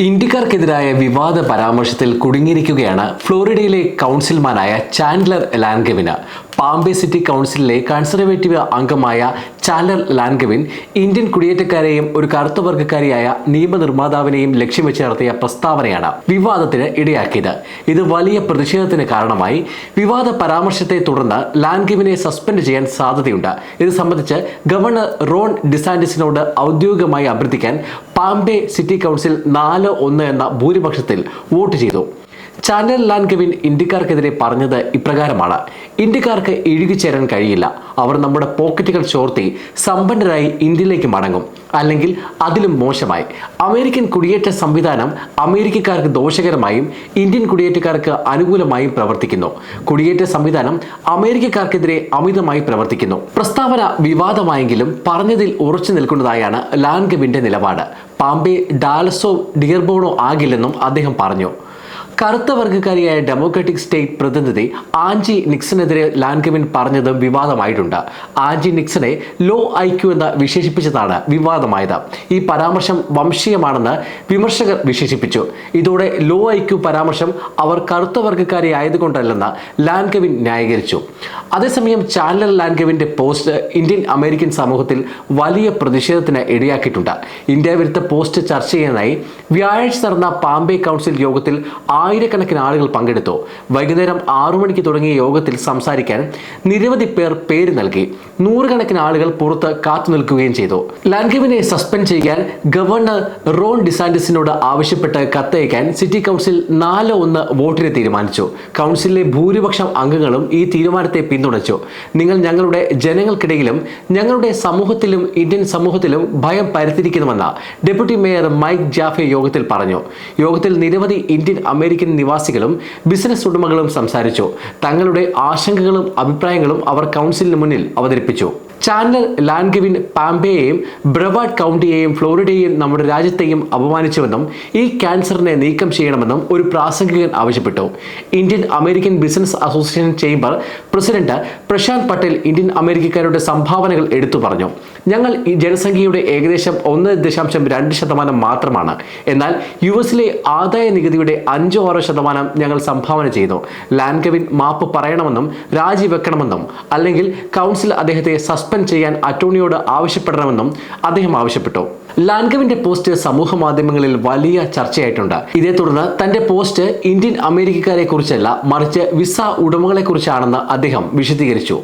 ഇന്ത്യക്കാർക്കെതിരായ വിവാദ പരാമർശത്തിൽ കുടുങ്ങിയിരിക്കുകയാണ് ഫ്ലോറിഡയിലെ കൗൺസിൽമാനായ Chandler Langevin. Palm Bay city കൗൺസിലിലെ conservative അംഗമായ ചാലർ ലാൻഗവിൻ ഇന്ത്യൻ കുടിയേറ്റക്കാരെയും ഒരു കറുത്ത വർഗക്കാരിയായ നിയമനിർമ്മാതാവിനെയും ലക്ഷ്യം വെച്ച് നടത്തിയ പ്രസ്താവനയാണ് വിവാദത്തിന് ഇടയാക്കിയത്. ഇത് വലിയ പ്രതിഷേധത്തിന് കാരണമായി. വിവാദ പരാമർശത്തെ തുടർന്ന് ലാൻഗവിനെ സസ്പെൻഡ് ചെയ്യാൻ സാധ്യതയുണ്ട്. ഇത് സംബന്ധിച്ച് ഗവർണർ റോൺ ഡിസാൻഡിസിനോട് ഔദ്യോഗികമായി അഭ്യർത്ഥിക്കാൻ പാമ്പെ സിറ്റി കൗൺസിൽ നാല് ഒന്ന് എന്ന ഭൂരിപക്ഷത്തിൽ വോട്ട് ചെയ്തു. ചാനൽ ലാൻഗവിൻ ഇന്ത്യക്കാർക്കെതിരെ പറഞ്ഞത് ഇപ്രകാരമാണ്. ഇന്ത്യക്കാർക്ക് ഇഴുകിച്ചേരാൻ കഴിയില്ല. അവർ നമ്മുടെ പോക്കറ്റുകൾ ചോർത്തി സമ്പന്നരായി ഇന്ത്യയിലേക്ക് മടങ്ങും. അല്ലെങ്കിൽ അതിലും മോശമായി. അമേരിക്കൻ കുടിയേറ്റ സംവിധാനം അമേരിക്കക്കാർക്ക് ദോഷകരമായും ഇന്ത്യൻ കുടിയേറ്റക്കാർക്ക് അനുകൂലമായും പ്രവർത്തിക്കുന്നു. കുടിയേറ്റ സംവിധാനം അമേരിക്കക്കാർക്കെതിരെ അമിതമായി പ്രവർത്തിക്കുന്നു. പ്രസ്താവന വിവാദമായെങ്കിലും പറഞ്ഞതിൽ ഉറച്ചു നിൽക്കുന്നതായാണ് ലാൻഗവിന്റെ നിലപാട്. പാമ്പെ ഡാലസോ ഡിയർബോണോ ആകില്ലെന്നും അദ്ദേഹം പറഞ്ഞു. കറുത്ത വർഗക്കാരിയായ ഡെമോക്രാറ്റിക് സ്റ്റേറ്റ് പ്രതിനിധി ആൻജി നിക്സനെതിരെ ലാൻകമിൻ പറഞ്ഞത് വിവാദമായിട്ടുണ്ട്. ആൻജി നിക്സനെ ലോ ഐക്യു എന്ന് വിശേഷിപ്പിച്ചതാണ് വിവാദമായത്. ഈ പരാമർശം വംശീയമാണെന്ന് വിമർശകർ വിശേഷിപ്പിച്ചു. ഇതോടെ ലോ ഐക്യു പരാമർശം അവർ കറുത്ത വർഗക്കാരി ആയതുകൊണ്ടല്ലെന്ന് ലാൻകവിൻ ന്യായീകരിച്ചു. അതേസമയം ചാനൽ ലാൻഗവിന്റെ പോസ്റ്റ് ഇന്ത്യൻ അമേരിക്കൻ സമൂഹത്തിൽ വലിയ പ്രതിഷേധത്തിന് ഇടയാക്കിയിട്ടുണ്ട്. ഇന്ത്യ വിരുദ്ധ പോസ്റ്റ് ചർച്ച ചെയ്യാനായി വ്യാഴാഴ്ച നടന്ന പാമ്പെ കൗൺസിൽ യോഗത്തിൽ ആയിരക്കണക്കിന് ആളുകൾ പങ്കെടുത്തു. വൈകുന്നേരം ആറു മണിക്ക് തുടങ്ങിയ യോഗത്തിൽ സംസാരിക്കാൻ നിരവധി പേർ പേര് നൽകി. നൂറുകണക്കിന് ആളുകൾ പുറത്ത് കാത്തു നിൽക്കുകയും ചെയ്തു. ലാൻഗവിനെ സസ്പെൻഡ് ചെയ്യാൻ ഗവർണർ റോൺ ഡിസാൻഡിസിനോട് ആവശ്യപ്പെട്ട് കത്തയക്കാൻ സിറ്റി കൗൺസിൽ നാല് ഒന്ന് വോട്ടിന് തീരുമാനിച്ചു. കൗൺസിലിലെ ഭൂരിപക്ഷം അംഗങ്ങളും ഈ തീരുമാനത്തെ പിന്തുണച്ചു. നിങ്ങൾ ഞങ്ങളുടെ ജനങ്ങൾക്കിടയിലും ഞങ്ങളുടെ സമൂഹത്തിലും ഇന്ത്യൻ സമൂഹത്തിലും ഭയം പരത്തിരിക്കുന്നുവെന്ന് ഡെപ്യൂട്ടി മേയർ മൈക്ക് ജാഫെ യോഗത്തിൽ പറഞ്ഞു. യോഗത്തിൽ നിരവധി ഇന്ത്യൻ അമേരിക്കൻ നിവാസികളും ബിസിനസ് ഉടമകളും സംസാരിച്ചു. തങ്ങളുടെ ആശങ്കകളും അഭിപ്രായങ്ങളും അവർ കൗൺസിലിന് മുന്നിൽ അവതരിപ്പിച്ചു. ചാനൽ ലാൻഗവിൻ പാമ്പയെയും ബ്രവാഡ് കൗണ്ടിയെയും ഫ്ലോറിഡയെയും നമ്മുടെ രാജ്യത്തെയും അപമാനിച്ചുവെന്നും ഈ ക്യാൻസറിനെ നീക്കം ചെയ്യണമെന്നും ഒരു പ്രാസംഗികൻ ആവശ്യപ്പെട്ടു. Indian American business association chamber president Prashant Patel Indian അമേരിക്കക്കാരുടെ സംഭാവനകൾ എടുത്തു പറഞ്ഞു. ഞങ്ങൾ ഈ ജനസംഖ്യയുടെ ഏകദേശം ഒന്ന് ദശാംശം രണ്ട് ശതമാനം മാത്രമാണ്. എന്നാൽ യു എസിലെ ആദായ നികുതിയുടെ അഞ്ചോ ആറോ ശതമാനം ഞങ്ങൾ സംഭാവന ചെയ്തു. ലാൻഗവിൻ മാപ്പ് പറയണമെന്നും രാജിവെക്കണമെന്നും അല്ലെങ്കിൽ കൗൺസിൽ അദ്ദേഹത്തെ സസ്പെൻഡ് ചെയ്യാൻ അറ്റോർണിയോട് ആവശ്യപ്പെടണമെന്നും അദ്ദേഹം ആവശ്യപ്പെട്ടു. ലാൻഗവിന്റെ പോസ്റ്റ് സമൂഹ മാധ്യമങ്ങളിൽ വലിയ ചർച്ചയായിട്ടുണ്ട്. ഇതേ തുടർന്ന് തന്റെ പോസ്റ്റ് ഇന്ത്യൻ അമേരിക്കക്കാരെ കുറിച്ചല്ല മറിച്ച് വിസ ഉടമകളെ കുറിച്ചാണെന്ന് അദ്ദേഹം വിശദീകരിച്ചു.